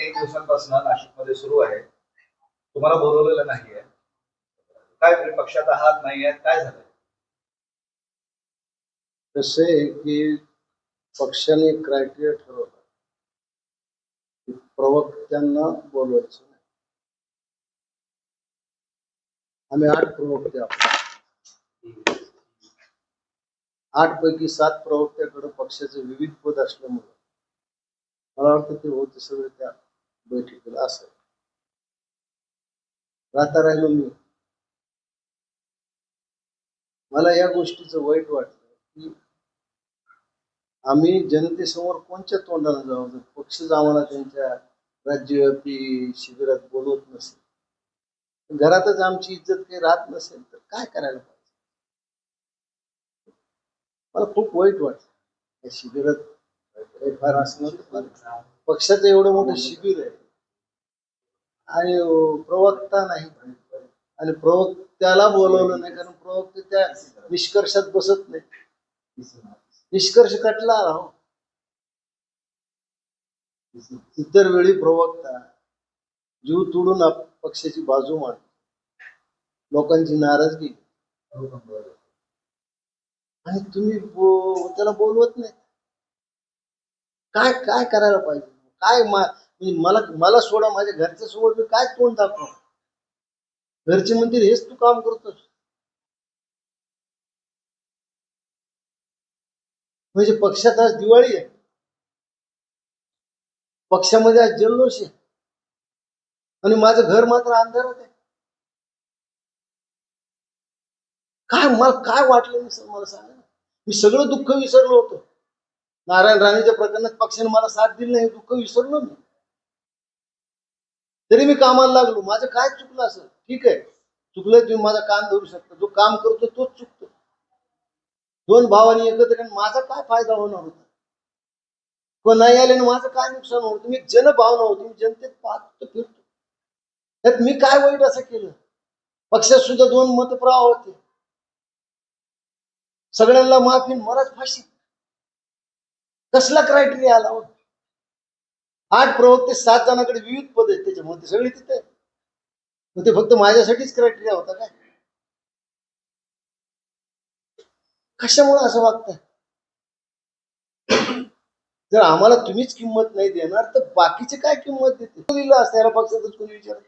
एक दिवसांपासून नाशिकमध्ये सुरू आहे. तुम्हाला बोलवलेलं नाहीये. काय तुम्ही पक्षात आहात नाही आहेत काय झालं कसं आहे की पक्षाने क्रायटेरिया ठरवला प्रवक्त्यांना बोलवायचं नाही. आम्ही आठ प्रवक्ते आहोत. आठ पैकी सात प्रवक्त्याकडे पक्षाचे विविध पद असल्यामुळे मला वाटतं ते होते सगळे त्या बैठकीला असं. राहता राहिलो मी. मला या गोष्टीचं वाईट वाटलं की आम्ही जनतेसमोर कोणत्या तोंडाने जाऊ जर पक्षच आम्हाला त्यांच्या राज्यव्यापी शिबिरात बोलवत नसेल. घरातच आमची इज्जत काही राहत नसेल तर काय करायला पाहिजे? मला खूप वाईट वाटलं. या शिबिरात फार असं नव्हतं. पक्षाचं एवढं मोठं शिबिर आहे. आणि प्रवक्ता नाही आणि प्रवक्त्याला बोलवलं नाही कारण प्रवक्ते त्या निष्कर्षात बसत नाही. निष्कर्ष कटला राहो इतर वेळी प्रवक्ता जीव तोडून पक्षाची बाजू मांड लोकांची नाराजगी. आणि तुम्ही बो- त्याला बोलवत नाही. काय काय करायला पाहिजे? काय मा- मला मला सोडा माझ्या घरच्या सोबत मी काय तोंड दाखव? घरचे म्हणतील हेच तू काम करतोस. म्हणजे पक्षात आज दिवाळी आहे. पक्षामध्ये आज जल्लोष आहे. आणि माझं घर मात्र अंधारात आहे. काय मला काय वाटलं मी सर मला सांगा मी सगळं दुःख विसरलो होतो. नारायण राणेच्या प्रकरणात पक्षाने मला साथ दिली नाही दुःख विसरलो मी. तरी मी कामाला लागलो. माझं काय चुकलं असं ठीक आहे. चुकलं तुम्ही माझा कान धरू शकता. जो काम करतो तोच चुकतो. दोन भावांनी एकत्र माझा काय फायदा होणार होता? कोण नाही आले माझं काय नुकसान होतं? तुम्ही जनभावना होती. मी जनतेत पाहतो फिरतो. त्यात मी काय वाईट असं केलं? पक्षात सुद्धा दोन मतप्रवाह होते. सगळ्यांना माफी मराच मलाच फाशी कसला क्रायटेरिया आला हो आठ प्रवक्ते सात जणांकडे विविध पद आहेत त्याच्यामुळे ते तिथे मग ते फक्त माझ्यासाठीच क्रायटेरिया होता काय? कशामुळे असं वागताय? जर आम्हाला तुम्हीच किंमत नाही देणार तर बाकीचे काय किंमत देते दिलं असतं? याला पक्षातच कोणी विचारत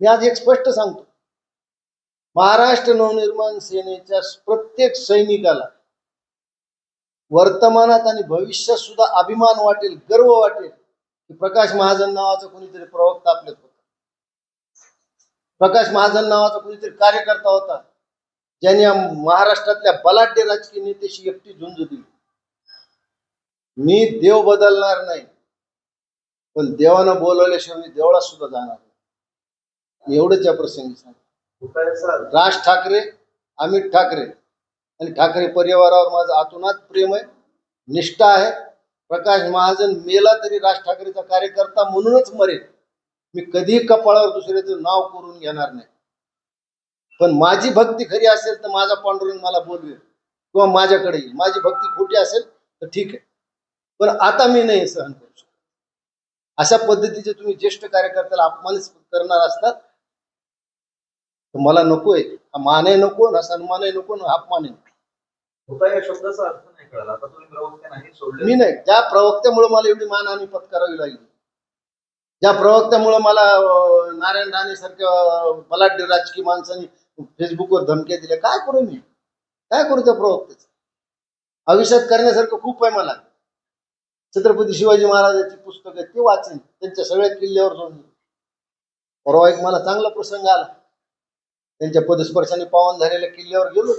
मी आज एक स्पष्ट सांगतो. महाराष्ट्र नवनिर्माण सेनेच्या प्रत्येक सैनिकाला वर्तमानात आणि भविष्यात सुद्धा अभिमान वाटेल गर्व वाटेल की प्रकाश महाजन नावाचा कोणीतरी प्रवक्ता आपल्यात होता. प्रकाश महाजन नावाचा कोणीतरी कार्यकर्ता होता ज्यांनी महाराष्ट्रातल्या बलाढ्य राजकीय नेत्याशी एकटी झुंज दिली. मी देव बदलणार नाही पण देवानं बोलवल्याशिवाय मी देवळात सुद्धा जाणार नाही. एवढंच या प्रसंगी सांग. राज ठाकरे अमित ठाकरे आणि ठाकरे परिवारावर माझं आतुनात प्रेम आहे निष्ठा आहे. प्रकाश महाजन मेला तरी राज ठाकरेचा कार्यकर्ता म्हणूनच मरेल. मी कधीही कपाळावर दुसऱ्याचं नाव करून घेणार नाही. पण माझी भक्ती खरी असेल तर माझा पांडुरंग मला बोलवेल. किंवा माझ्याकडे येईल. माझी भक्ती खोटी असेल तर ठीक आहे. पण आता मी नाही सहन करू शकतो. अशा पद्धतीचे तुम्ही ज्येष्ठ कार्यकर्त्याला अपमानित करणार असतात तर मला नकोय. हा मानही नको ना सन्मानही नको ना अपमानही नको. होता या शब्दाचा अर्थ नाही कळला. आता तुम्ही प्रवक्ते नाही सोडले मी नाही. ज्या प्रवक्त्यामुळे मला एवढी मान आणि पत्करावी लागली. ज्या प्रवक्त्यामुळे मला अं, नारायण राणे सारख्या बलाढ्य राजकीय माणसांनी फेसबुकवर धमक्या दिल्या. काय करू मी? काय करू त्या प्रवक्त्याचं? आयुष्यात करण्यासारखं खूप आहे मला. छत्रपती शिवाजी महाराजांची पुस्तकं आहेत, ते वाचेन. त्यांच्या सगळ्या किल्ल्यावर जाऊन येईन. परवा एक मला चांगला प्रसंग आला. त्यांच्या पदस्पर्शाने पावन झालेल्या किल्ल्यावर गेलो.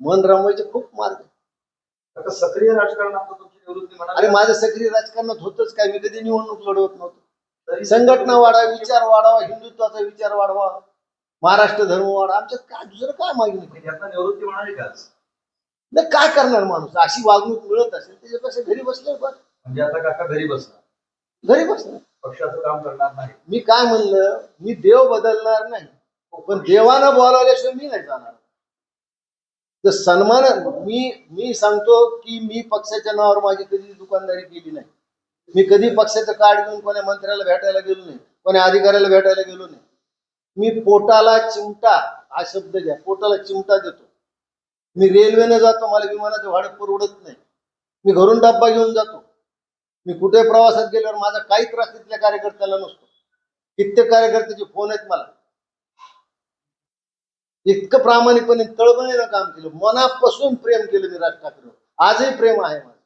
मन रमवायचे खूप मार्ग. आता सक्रिय राजकारणात तर तुमची निवृत्ती अरे माझं सक्रिय राजकारणात होतच काय. मी कधी निवडणूक लढवत नव्हतो. तरी संघटना वाढावा विचार वाढावा हिंदुत्वाचा विचार वाढवा. महाराष्ट्र धर्म वाढवा आमच्यात काय दुसरं काय मागणी निवृत्ती म्हणाली का? नाही काय करणार माणूस? अशी वागणूक मिळत असेल त्याच्यापेक्षा घरी बसले बस. म्हणजे आता काका घरी बसणार. घरी बसणार. पक्षाचं काम करणार नाही. मी काय म्हणलं? मी देव बदलणार नाही. पण देवानं बोलावल्याशिवाय मी नाही जाणार. तर सन्मान मी मी सांगतो की मी पक्षाच्या नावावर माझी कधी दुकानदारी केली नाही. मी कधी पक्षाचं कार्ड घेऊन कोण्या मंत्र्याला भेटायला गेलो नाही कोण्या अधिकाऱ्याला भेटायला गेलो नाही. मी पोटाला चिमटा हा शब्द घ्या पोटाला चिमटा देतो. मी रेल्वेने जातो मला विमानाचं भाडं परवडत नाही. मी घरून डब्बा घेऊन जातो. मी कुठे प्रवासात गेल्यावर माझा काही त्रास तिथल्या कार्यकर्त्याला नसतो. कित्येक कार्यकर्त्याचे फोन आहेत मला. इतकं प्रामाणिकपणे तळमळीनं काम केलं. मनापासून प्रेम केलं मी राज ठाकरे आजही प्रेम आहे माझं.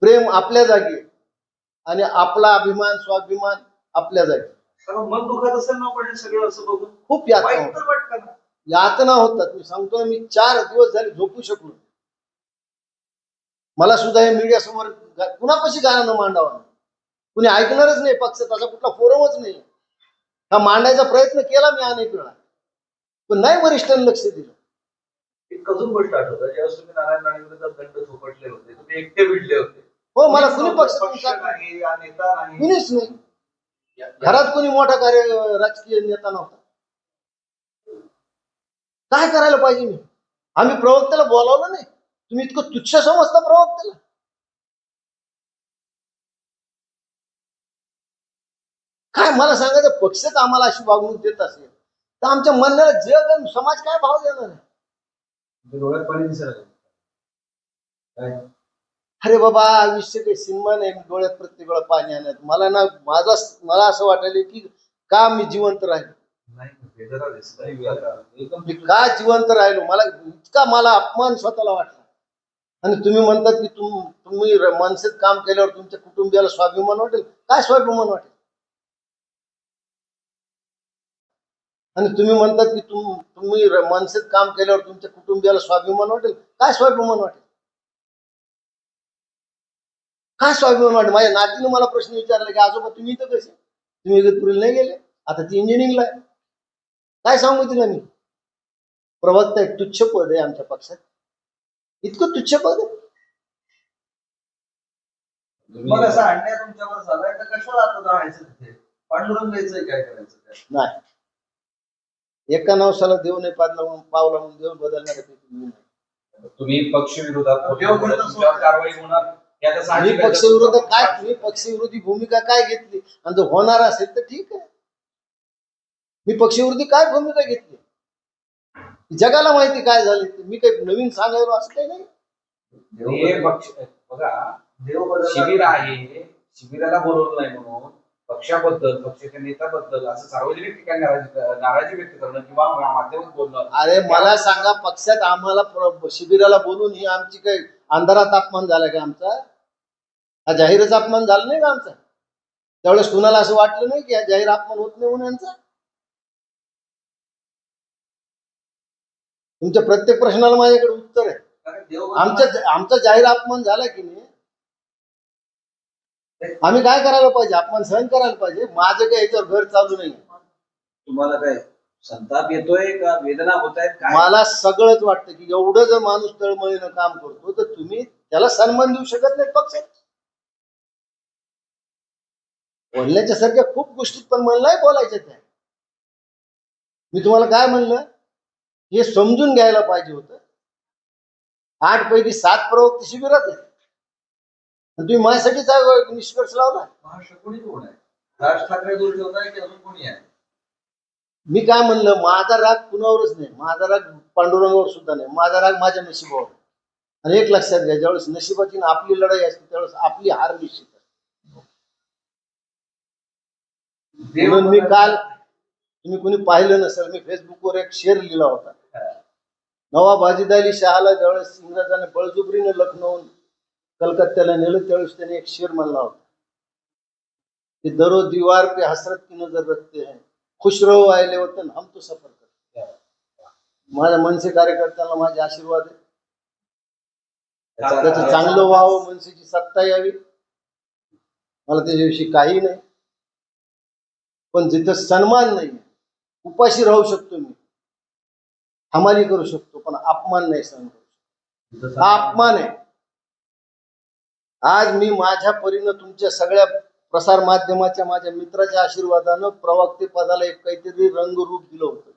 प्रेम आपल्या जागी. आणि आपला अभिमान स्वाभिमान आपल्या जागी मन दुखत असेल ना पण सगळं असं बघून? खूप यातना वाईट होतात. वाटतं ना. यातना होतात. मी सांगतो ना मी चार दिवस झाले झोपू शकलो नाही. मला सुद्धा हे मीडिया समोर गा- कुणापाशी गाणं मांडावं नाही. कुणी ऐकणारच नाही पक्ष. तसा कुठला फोरमच नाही. हा मांडायचा प्रयत्न केला मी अनेक वेळा. पण नाही वरिष्ठांनी लक्ष दिलं. एक अजून गोष्ट आठवतं ज्यावेळेस तुम्ही नारायण राणे विरोधात दंड झोपटले होते तुम्ही एकटे भिडले होते. हो मला कुणी पक्ष नाही या नेता नाही. कुणीच नाही. घरात कोणी मोठा कार्य राजकीय नेता नव्हता. काय करायला पाहिजे मी? आम्ही प्रवक्त्याला बोलावलं नाही. तुम्ही इतकं तुच्छ समजता प्रवक्त्याला. काय मला सांगायचं पक्षच आम्हाला अशी वागणूक देत असेल. तर आमच्या म्हणण्याला जग समाज काय भाव देणार आहे? तुमच्या डोळ्यात पाणी दिसायला लागलं. काय? अरे बाबा आयुष्य काही सिनेमा नाही मी डोळ्यात प्रत्येक वेळा पाणी आणत. मला ना माझा मला असं वाटायला की का मी जिवंत राहिलो? नाही वेदना दिसतंय एकदम मी का जिवंत राहिलो? मला इतका मला अपमान स्वतःला वाटला. आणि तुम्ही म्हणतात की तुम तुम्ही र- मनसेत काम केल्यावर तुमच्या कुटुंबियाला स्वाभिमान वाटेल? काय स्वाभिमान वाटेल? आणि तुम्ही म्हणतात की तुम तुम्ही मनसेत काम केल्यावर तुमच्या कुटुंबियाला स्वाभिमान वाटेल? काय स्वाभिमान वाटेल? काय स्वाभिमान वाटेल? माझ्या नातीनं मला प्रश्न विचारला की आजोबा तुम्ही इथं कसे? तुम्ही इगतपुरीला नाही गेले? आता ती इंजिनिअरिंगला आहे. काय सांगू तिला मी? प्रवक्ता एक तुच्छ पद आहे आमच्या पक्षात. इतकं तुच्छ पद आहे? मग असा अन्याय तुमच्यावर झालाय. तर कशाला आता राहायचं तिथे? पांडुरंग काय करायचं? काय नाही. एका नवसाला देव नाही पाडला म्हणून पावला म्हणून देव बदलणार तुम्ही पक्ष विरोधात कारवाई होणार. हे आता मी. पक्षविरोधात काय मी पक्षविरोधी भूमिका काय घेतली? आणि जर होणार असेल तर ठीक आहे. मी पक्षविरोधी काय भूमिका घेतली? जगाला माहिती काय झालं. मी काही नवीन सांगायला असं काही नाही. देव पक्ष बघा शिबिर आहे. शिबिराला बोलवलं नाही म्हणून. पक्षाबद्दल पक्षाच्या नेत्याबद्दल असं सार्वजनिक ठिकाणी नाराजी नाराजी व्यक्त करणं किंवा माध्यमात बोलणं. अरे मला सांगा पक्षात आम्हाला प्र- शिबिराला बोलून ही आमची काही अंधारात अपमान झाला का आमचा? हा जाहीरच अपमान झाला नाही का आमचा? त्यावेळेस कुणाला असं वाटलं नाही की हा जाहीर अपमान होत नाही म्हणून यांचा? तुमच्या प्रत्येक प्रश्नाला माझ्याकडे उत्तर आहे. कारण देव बदलणार- आमच्या आमचा जाहीर अपमान झाला की नाही आम्ही काय करायला पाहिजे? अपमान सहन करायला पाहिजे. माझं काही याच्यावर घर चालू नाही. तुम्हाला काय संताप येतोय का? वेदना होत आहेत काय? मला सगळंच वाटतं की एवढं जर माणूस तळमळीनं काम करतो तर तुम्ही त्याला सन्मान देऊ शकत नाही पक्षात बोलण्याच्या सारख्या खूप गोष्टीत पण मला नाही बोलायच्या त्या. मी तुम्हाला काय म्हणलं? हे समजून घ्यायला पाहिजे होतं. आठ पैकी सात प्रवक्ते शिबिरात आणि तुम्ही माझ्यासाठीच निष्कर्ष लावला. राज ठाकरे की अजून कोणी आहे? मी काय म्हणलं माझा राग कुणावरच नाही. माझा राग पांडुरंगावर सुद्धा नाही. माझा राग माझ्या नशिबावर. आणि एक लक्षात घ्या ज्यावेळेस नशिबाची आपली लढाई असते त्यावेळेस आपली हार निश्चित असते. म्हणून मी काल तुम्ही कोणी पाहिलं नसेल मी फेसबुकवर एक शेअर लिहिला होता. नवाब अली शहाला ज्यावेळेस इंग्रजाने बळजुबरीने लखनौन कलकत्त्याला नेलं त्यावेळेस त्याने एक शेर म्हणला होता. कि दरो दीवार पे हसरत की नजर रखते हैं. खुश रहो आयले वतन हम तो सफर करते हैं. माझ्या मनसे कार्यकर्त्यांना माझे आशीर्वाद आहे त्याचं चांगलं व्हावं मनसेची सत्ता यावी. मला त्याच्याविषयी काही नाही. पण जिथं सन्मान नाही उपाशी राहू शकतो मी. हमाली करू शकतो पण अपमान नाही सहन करू शकतो. हा अपमान आहे. आज मी माझ्या परीनं तुमच्या सगळ्या प्रसार माध्यमाच्या माझ्या मित्राच्या आशीर्वादानं प्रवक्ते पदाला एक काहीतरी रंगरूप दिलं होतं.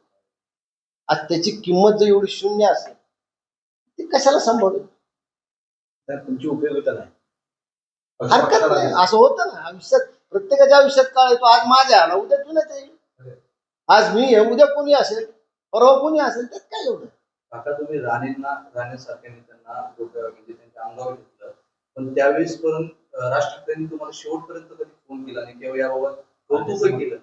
आज त्याची किंमत जर एवढी शून्य असेल ती कशाला तर तुमची उपयोगिता नाही. हरकत नाही. असं होतं ना. आयुष्यात प्रत्येकाच्या आयुष्यात काळ येतो. आज माझ्या आला उद्या तुला येईल आज मी आहे उद्या कोणी असेल परवा कोणी असेल त्यात काय एवढं? आता तुम्ही राणेंना राणेसारख्या नेत्यांना म्हणजे त्यांच्या अंगावर घेतलं. पण त्यावेळेस पण राष्ट्रपतींनी तुम्हाला शेवटपर्यंत कधी फोन केला नाही. किंवा याबाबत कौतुकही केलं.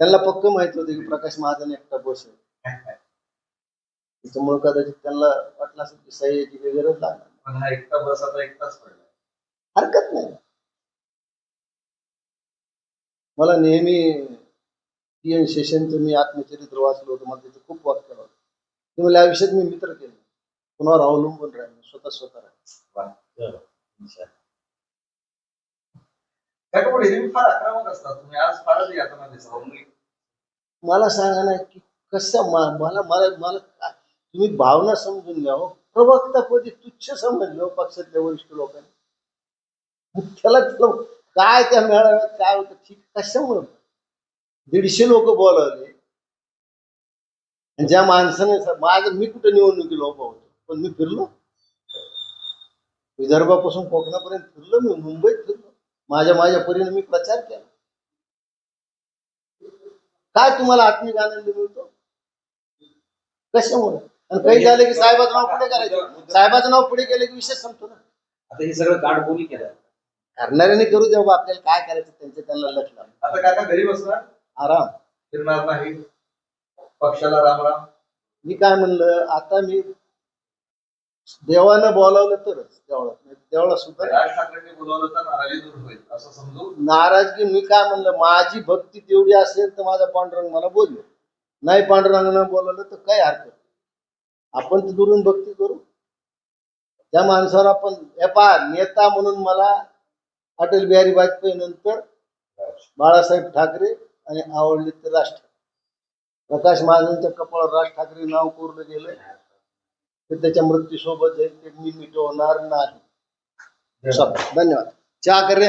त्यांना पक्क माहीत होतं की प्रकाश महाजन एकटा बस आहे. त्याच्यामुळे कदाचित त्यांना वाटलं असेल की सह्याची काही गरज लागणार. पण हा एकटा बस आता एकटाच पडला. हरकत नाही. मला नेहमी टी एन शेषनचं मी आत्मचरित्र वाचलं होतं. मला त्याचं खूप वाक्य होतं ते मला आयुष्यात मी मित्र केले कुणावर अवलंबून राहिले. स्वतः स्वतः राहिले. मला सांगा ना की कसं मला मला मला तुम्ही भावना समजून घ्या हो. प्रवक्तापदी तुच्छ समजलं हो पक्षातल्या वरिष्ठ लोकांनी. मुख्याला त्याला काय त्या मेळाव्यात काय होतं ठीक कशामुळे? दीडशे लोक बोलावले. आणि ज्या माणसाने माझं मी कुठे निवडणुकीला उभा होतो? पण मी फिरलो. विदर्भापासून कोकणापर्यंत फिरलो मी मुंबईत फिरलो. माझ्या माझ्या परीने मी प्रचार केला. काय तुम्हाला आत्मिक आनंद मिळतो? कशामुळे? आणि काही झालं की साहेबाचं नाव पुढे करायचं. साहेबाचं नाव पुढे केलं की विषय संपतो ना. आता हे सगळं कांड कोणी केलं. करणाऱ्याने करू द्या बाबा आपल्याला काय करायचं त्यांचं त्यांना लक्ष. आता काका घरी बसणार आराम. फिरणार नाही. पक्षाला रामराम मी काय म्हणलं आता मी देवानं बोलावलं तरच देवळात नाही देवळात सुद्धा राज ठाकरेंनी बोलवलं तर नाराजी दूर होईल असं समजू नाराजगी मी काय म्हणलं माझी भक्ती तेवढी असेल तर माझा पांडुरंग मला बोललो नाही पांडुरंगानं बोलवलं तर काय हरकत आपण तर दुरून भक्ती करू. त्या माणसावर आपण हे पहा नेता म्हणून मला अटल बिहारी वाजपेयी नंतर बाळासाहेब ठाकरे आणि आवडले ते राज ठाकरे. प्रकाश महाजनच्या कपाळावर राज ठाकरे नाव कोरलं गेलं तर त्याच्या मृत्यूसोबत जाईल ते मी मिटवणार नाही. धन्यवाद. चहा कर